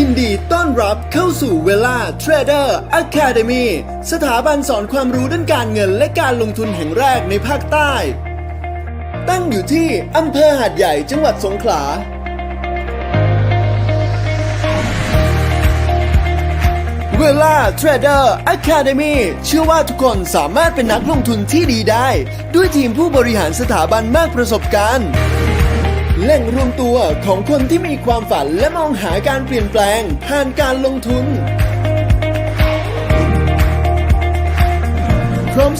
ยินดีต้อนรับเข้าสู่เวลา Trader Academy สถาบันสอนความรู้ด้านการเงินและการลงทุนแห่งแรกในภาคใต้ ตั้งอยู่ที่อำเภอหาดใหญ่จังหวัดสงขลา เวลา Trader Academy เชื่อว่าทุกคนสามารถเป็นนักลงทุนที่ดีได้ ด้วยทีมผู้บริหารสถาบันมากประสบการณ์ แหล่งรวมตัวของคนที่มีความฝันและมองหาการเปลี่ยนแปลงผ่านการลงทุน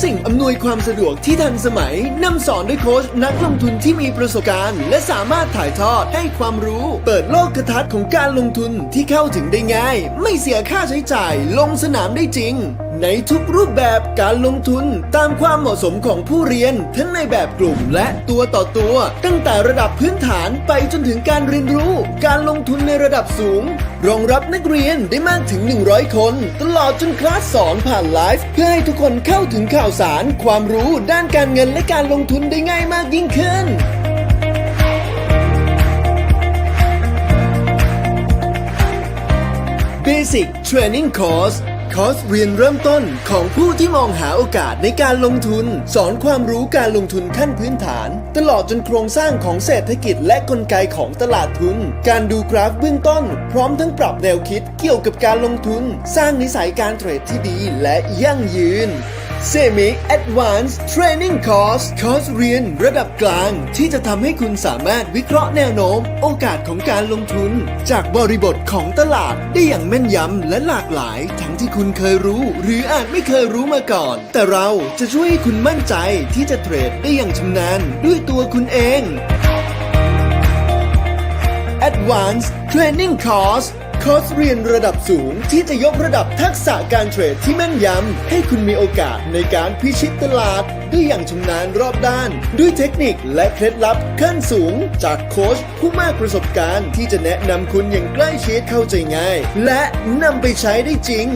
สิ่งอำนวยความสะดวกที่ทันสมัยนำสอนด้วยโค้ชนักลงทุนที่มีประสบการณ์ และสามารถถ่ายทอดให้ความรู้ เปิดโลกทัศน์ของการลงทุนที่เข้าถึงได้ง่าย ไม่เสียค่าใช้จ่ายลงสนามได้จริง ในทุกรูปแบบการลงทุนตามความเหมาะสมของผู้เรียน ทั้งในแบบกลุ่มและตัวต่อตัว ตั้งแต่ระดับพื้นฐานไปจนถึงการเรียนรู้ การลงทุนในระดับสูง รองรับนักเรียนได้มากถึง 100 คน ตลอดจนคลาสสอนผ่านไลฟ์เพื่อให้ทุกคนเข้าถึงข่าวาวสาร ความรู้ด้านการเงินและการลงทุนได้ง่ายมากยิ่งขึ้น Basic Training Course คอร์สเรียนเริ่มต้นของผู้ที่มองหาโอกาสในการลงทุน สอนความรู้การลงทุนขั้นพื้นฐาน ตลอดจนโครงสร้างของเศรษฐกิจและกลไกของตลาดทุน การดูกราฟเบื้องต้น พร้อมทั้งปรับแนวคิดเกี่ยวกับการลงทุน สร้างนิสัยการเทรดที่ดีและยั่งยืน Semi Advanced Training Course คอร์สเรียนระดับกลาง ที่จะทำให้คุณสามารถวิเคราะห์แนวโน้ม โอกาสของการลงทุน จากบริบทของตลาดได้อย่างแม่นยำและหลากหลาย ทั้งที่คุณเคยรู้ หรืออาจไม่เคยรู้มาก่อน แต่เราจะช่วยให้คุณมั่นใจที่จะเทรดได้อย่างชำนาญด้วยตัวคุณเอง Advanced Training Course คอร์สเรียนระดับสูงที่จะยกระดับทักษะการเทรดที่แม่นยำ ให้คุณมีโอกาสในการพิชิตตลาด ได้อย่างชำนาญรอบด้าน ด้วยเทคนิคและเคล็ดลับขั้นสูง จากโค้ชผู้มากประสบการณ์ที่จะแนะนำคุณอย่างใกล้ชิดเข้าใจง่าย และนำไปใช้ได้จริง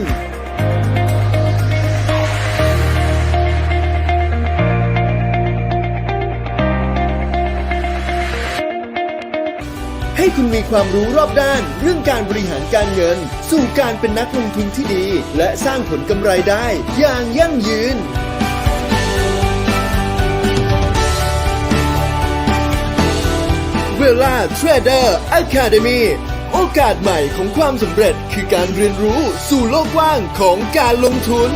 ให้คุณมีความรู้รอบด้าน เรื่องการบริหารการเงิน สู่การเป็นนักลงทุนที่ดี และสร้างผลกำไรได้ อย่างยั่งยืนเวลา Trader Academy โอกาสใหม่ของความสำเร็จคือการเรียนรู้สู่โลกกว้างของการลงทุน